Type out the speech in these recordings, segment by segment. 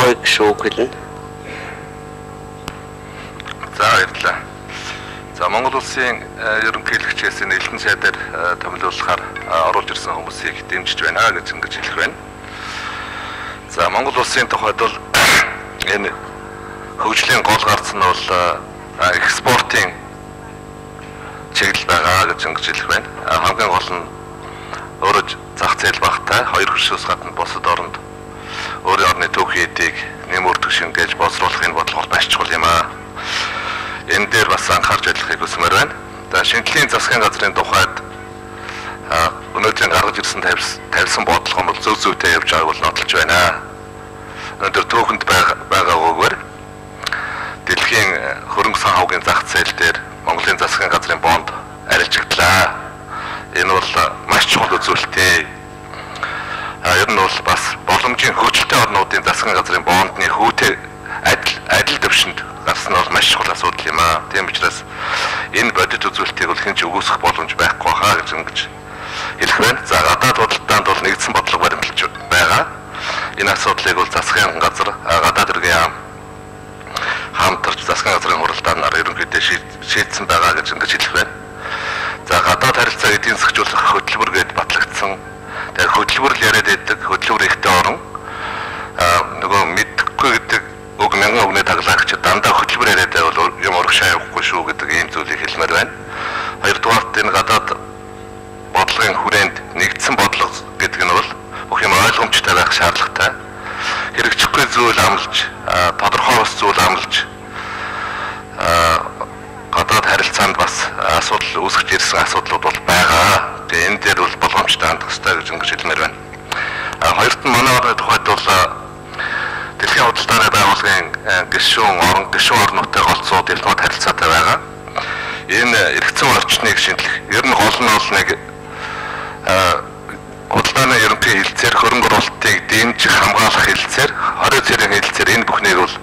авъя гэж үг хэлнэ. За баярлалаа. За Монгол улсын э, ерөнхийлөгчээс нэлээд сайдаар э, томилуулахаар э, оруулж ирсэн хүмүүсийг дэмжиж байна гэж ингэж хэлэх байна. За Монгол улсын тухайд бол энэ хөгжлийн гол гарц нь бол экспортын чиглэл байгаа гэж ингэж хэлэх байна. Хамгийн гол нь өөрөө зах зээл багтай хоёр хөршөөс гадна бусад оронд өөрийн орны түүхий эдийг нэмүрдэг шингээж боловсруулахын бодлого маш чухал юм аа. Энэ дээр бас анхаарч ажиллахыг хүсмээр байна. За шинжлэлийн засгийн газрын тухайд өнөөдрийн гаргаж ирсэн тавьс- тавьсан бодлого бол зөв зүйтэй явж байгааг бол нотолж байна. Өнөөдөр түүхэнд байгаа байгаагүйгээр дэлхийн хөрөнгө сан хавгийн зах зээл дээр Монголын засгийн газрын бонд арилжигдлаа. Энэ бол маш чухал үзүүлэлт. Энэ бодит үзүүлэлтийг бол хинч өгөөсөх боломж байхгүй хаа гэж ингэж хэлэх байна. За гадаад худалдаанд бол нэгдсэн бодлого баримталж байгаа. Энэ асуудлыг бол засгийн газар гадаад иргэн яам хамтарч засгийн газрын хуралдаанаар ерөнхийдөө шийд- шийдсэн байгаа гэж ингэж хэлэх байна. За гадаад харилцааг эдийн засгжуулах хөтөлбөр гээд батлагдсан. Тэгэхээр хөтөлбөр л яриад байдаг хөтөлбөр ихтэй орон нөгөө мэдхгүй гэдэг үг мянган үгнээ таглагч дандаа хөтөлбөр яриад урагшаа явахгүй шүү гэдэг ийм зүйлийг хэлмээр байна. Хоёрдугаарт энэ гадаад бодлогын хүрээнд нэгдсэн бодлого гэдэг нь бол бүх юм ойлгомжтой байх шаардлагатай. Хэрэгжихгүй зүйл амлаж, аа, тодорхой бас зүйл амлаж аа, гадаад харилцаанд бас асуудал үүсгэж ирсэн асуудлууд бол байгаа. Тэгээ энэ дээр бол боломжтой хандах хэрэгтэй гэж ингэж хэлмээр байна. Хоёрт нь манай тухайд бол дэлхийн худалдааны байгууллагын а, гишүүн орон гишүүн орнуудтай голцоо дипломат харилцаатай байгаа. Энэ эргэцэн орчныг шинжлэх. Ер нь гол нь бол нэг а, худалдааны ерөнхий хэлцээр хөрөнгө оруулалтыг дэмжих хамгаалах хэлцээр 20 зэрэг хэлцээр энэ бүхнийг бол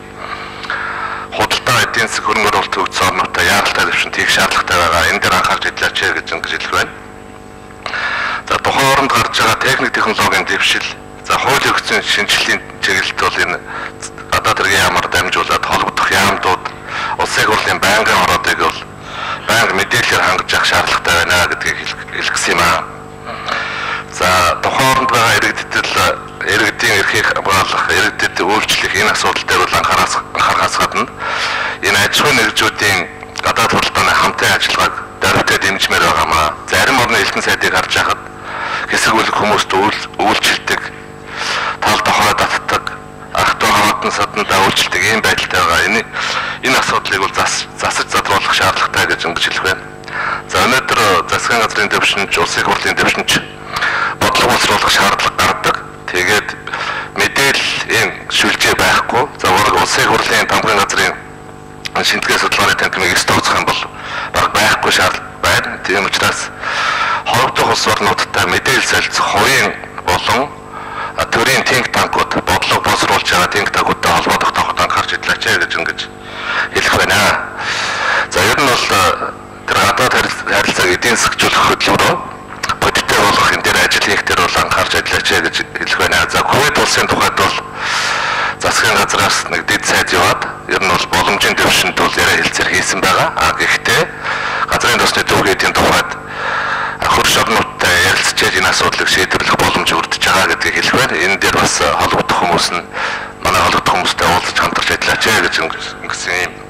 худалдаа эдийн засаг хөрөнгө оруулалт төвчсөн орнуудаа яаралтай төвшин тийх шаардлагатай байгаа. Энэ дээр анхаарч ажиллаач гэж ингэж хэлэх байна. За тухайн оронд гарч байгаа техник технологийн дэвшил, за хууль өгсөн шинжилгээний чиглэлд бол энэ гадаад хэргийн яамаар дамжуулаад холбогдох яамдууд улсын хурлын байнгын ороодыг бол байнга мэдээлэлээр хангаж явах шаардлагатай байна гэдгийг хэлгэсэн юм аа. За тухайн оронд байгаа иргэдэд л иргэдийн эрхийг хамгаалах, иргэдэд үйлчлэх энэ асуудал дээр бол анхаарахаас гадна энэ аж ахуйн нэгжүүдийн ийм байдалтай байгаа. Энэ энэ асуудлыг бол зас засаж задруулах шаардлагатай гэж ингэж хэлэх байна. За өнөөдөр засгийн газрын төвшинч, улсын хурлын төвшинч бодлого боловсруулах шаардлага гардаг. Тэгээд мэдээлэл ийм шүлжээ байхгүй. За ураг улсын хурлын тамгын газрын шинтгэл судалгааны танхимыг стогцох юм бол баг байхгүй шаардлага байна. Тийм учраас хорогдох улс орнуудтай мэдээлэл солилцох хувийн болон төрийн think танкууд бодлого боловсруулж байгаа think танкуудтай холбоодох идлээч гэж ингэж хэлэх байна. За ер нь бол а, тэр гадаад харил- харилцааг эдийн засгжуулах хөтөлбөрөө бодиттой болгох энэ дээр ажил хийх дээр бол анхаарч ажиллаач гэж хэлэх байна. За Кувейт улсын тухайд бол засгийн газраас нэг дэд сайд яваад ер нь бол боломжийн төвшөнд бол яриа хэлцээр хийсэн байгаа. А гэхдээ газрын тосны төвхөдийн тухайд хөрш орнуудтай ярилцчаад энэ асуудлыг шийдвэрлэх боломж өрдөж байгаа гэдгийг хэлэх байна. Энэ дээр бас холбогдох хүмүүс нь манай холбогдох хүмүүстэй уулзаж хамтарч ажиллаач гэж ингэсэн юм